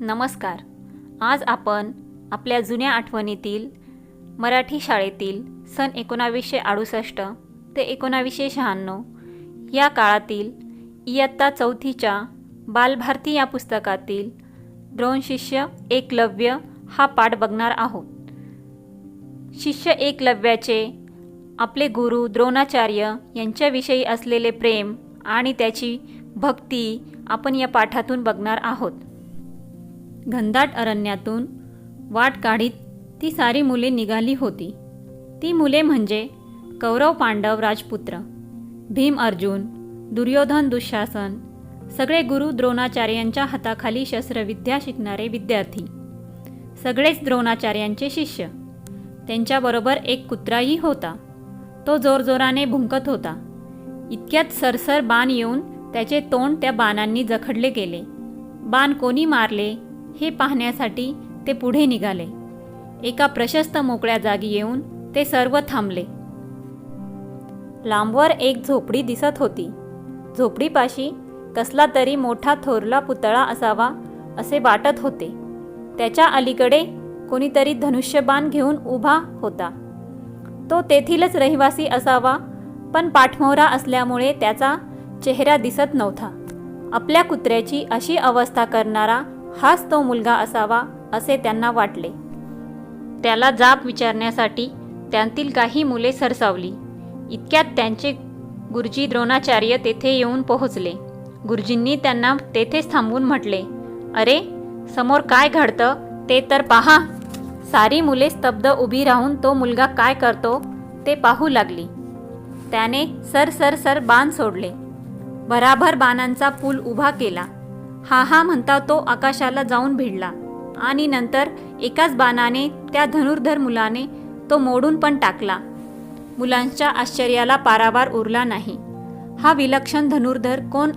नमस्कार. आज आपण आपल्या जुन्या आठवणीतील मराठी शाळेतील सन एकोणावीसशे अडुसष्ट ते एकोणावीसशे शहाण्णव या काळातील इयत्ता चौथीच्या बालभारती या पुस्तकातील द्रोण शिष्य एकलव्य हा पाठ बघणार आहोत. शिष्य एकलव्याचे आपले गुरु द्रोणाचार्य यांच्याविषयी असलेले प्रेम आणि त्याची भक्ती आपण या पाठातून बघणार आहोत. घनदाट अरण्यातून वाट काढीत ती सारी मुले निघाली होती. ती मुले म्हणजे कौरव पांडव राजपुत्र भीम अर्जुन दुर्योधन दुःशासन सगळे गुरु द्रोणाचार्यांच्या हाताखाली शस्त्रविद्या शिकणारे विद्यार्थी. सगळेच द्रोणाचार्यांचे शिष्य. त्यांच्याबरोबर एक कुत्राही होता. तो जोरजोराने भुंकत होता. इतक्यात सरसर बाण येऊन त्याचे तोंड त्या बाणांनी जखडले गेले. बाण कोणी मारले? हे पाहण्यासाठी ते पुढे निघाले. एका प्रशस्त मोकळ्या जागी येऊन ते सर्व थांबले. लांबवर एक झोपडी दिसत होती. झोपडीपाशी कसला तरी मोठा थोरला पुतळा असावा असे वाटत होते. त्याच्या अलीकडे कोणीतरी धनुष्यबाण घेऊन उभा होता. तो तेथीलच रहिवासी असावा पण पाठमोरा असल्यामुळे त्याचा चेहरा दिसत नव्हता. आपल्या कुत्र्याची अशी अवस्था करणारा हाच तो मुलगा असावा असे त्यांना वाटले. त्याला जाब विचारण्यासाठी त्यांतील काही मुले सरसावली. इतक्यात त्यांचे गुरुजी द्रोणाचार्य तेथे येऊन पोहोचले. गुरुजींनी त्यांना तेथेच थांबून म्हटले अरे समोर काय घडतं ते तर पहा. सारी मुले स्तब्ध उभी राहून तो मुलगा काय करतो ते पाहू लागली. त्याने सर सर सर बाण सोडले. भराभर बाणांचा पूल उभा केला. हा हा म्हणता तो आकाशाला जाऊन भिडला. आणि नंतर एकाच बाणाने त्या धनुर्धर मुलाने तो मोडून पण टाकला. मुलांच्या आश्चर्याला पारावार उरला नाही. हा विलक्षण धनुर्धर कोण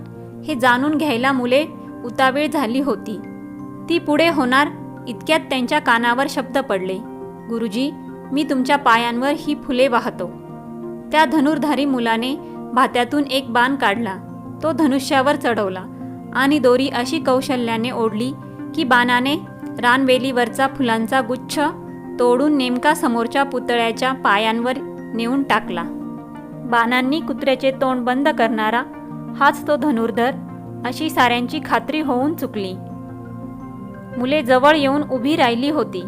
हे जाणून घ्यायला मुले उतावीळ झाली होती. ती पुढे होणार इतक्यात त्यांच्या कानावर शब्द पडले. गुरुजी मी तुमच्या पायांवर ही फुले वाहतो. त्या धनुर्धारी मुलाने भात्यातून एक बाण काढला. तो धनुष्यावर चढवला. आणि दोरी अशी कौशल्याने ओढली की बाणाने रानवेलीवरचा फुलांचा गुच्छ तोडून नेमका समोरच्या पुतळ्याच्या पायांवर नेऊन टाकला. बाणांनी कुत्र्याचे तोंड बंद करणारा हाच तो धनुर्धर अशी साऱ्यांची खात्री होऊन चुकली. मुले जवळ येऊन उभी राहिली होती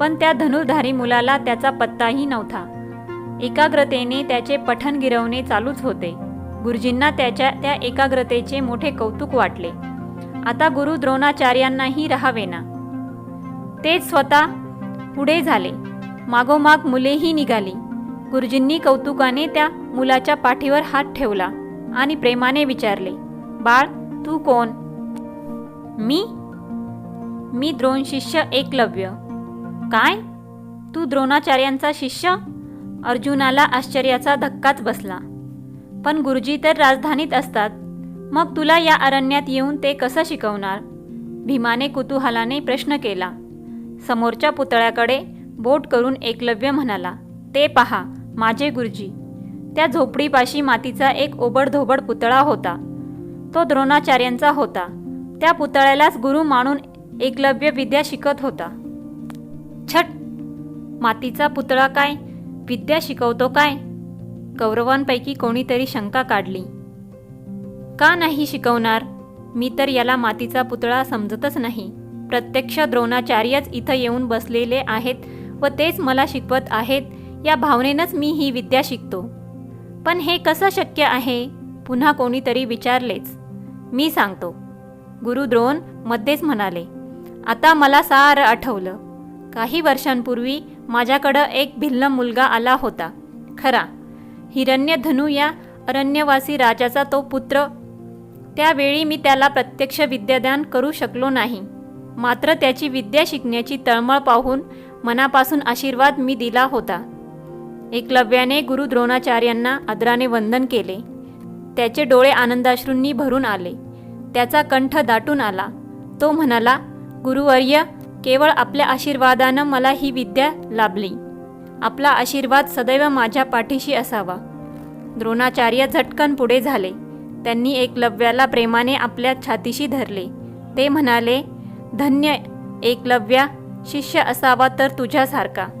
पण त्या धनुर्धारी मुलाला त्याचा पत्ताही नव्हता. एकाग्रतेने त्याचे पठण गिरवणे चालूच होते. गुरुजींना त्याच्या त्या एकाग्रतेचे मोठे कौतुक वाटले. आता गुरु द्रोणाचार्यांनाही राहावेना. तेच स्वतः पुढे झाले. मागोमाग मुलेही निघाली. गुरुजींनी कौतुकाने त्या मुलाच्या पाठीवर हात ठेवला आणि प्रेमाने विचारले बाळ तू कोण? मी? मी द्रोण शिष्य एकलव्य. काय? तू द्रोणाचार्यांचा शिष्य? अर्जुनाला आश्चर्याचा धक्काच बसला. पण गुरुजी तर राजधानीत असतात. मग तुला या अरण्यात येऊन ते कसं शिकवणार? भीमाने कुतूहलाने प्रश्न केला. समोरच्या पुतळ्याकडे बोट करून एकलव्य म्हणाला ते पहा माझे गुरुजी. त्या झोपडीपाशी मातीचा एक ओबडधोबड पुतळा होता. तो द्रोणाचार्यांचा होता. त्या पुतळ्यालाच गुरु मानून एकलव्य विद्या शिकत होता. छट! मातीचा पुतळा काय? विद्या शिकवतो काय? कौरवांपैकी कोणीतरी शंका काढली. का नाही शिकवणार? मी तर याला मातीचा पुतळा समजतच नाही. प्रत्यक्ष द्रोणाचार्यच इथं येऊन बसलेले आहेत व तेच मला शिकवत आहेत या भावनेनंच मी ही विद्या शिकतो. पण हे कसं शक्य आहे पुन्हा कोणीतरी विचारलेच. मी सांगतो. गुरु द्रोण मध्येच म्हणाले आता मला सारं आठवलं. काही वर्षांपूर्वी माझ्याकडं एक भिल्ल मुलगा आला होता. खरा. हिरण्यधनू या अरण्यवासी राजाचा तो पुत्र. त्यावेळी मी त्याला प्रत्यक्ष विद्यादान करू शकलो नाही. मात्र त्याची विद्या शिकण्याची तळमळ पाहून मनापासून आशीर्वाद मी दिला होता. एकलव्याने गुरु द्रोणाचार्यांना आदराने वंदन केले. त्याचे डोळे आनंदाश्रूंनी भरून आले. त्याचा कंठ दाटून आला. तो म्हणाला गुरुवर्य केवळ आपल्या आशीर्वादानं मला ही विद्या लाभली. आपला आशीर्वाद सदैव माझ्या पाठीशी असावा. द्रोणाचार्य झटकन पुढे झाले. त्यांनी एकलव्याला प्रेमाने आपल्या छातीशी धरले. ते म्हणाले धन्य एकलव्या शिष्य असावा तर तुझ्यासारखा.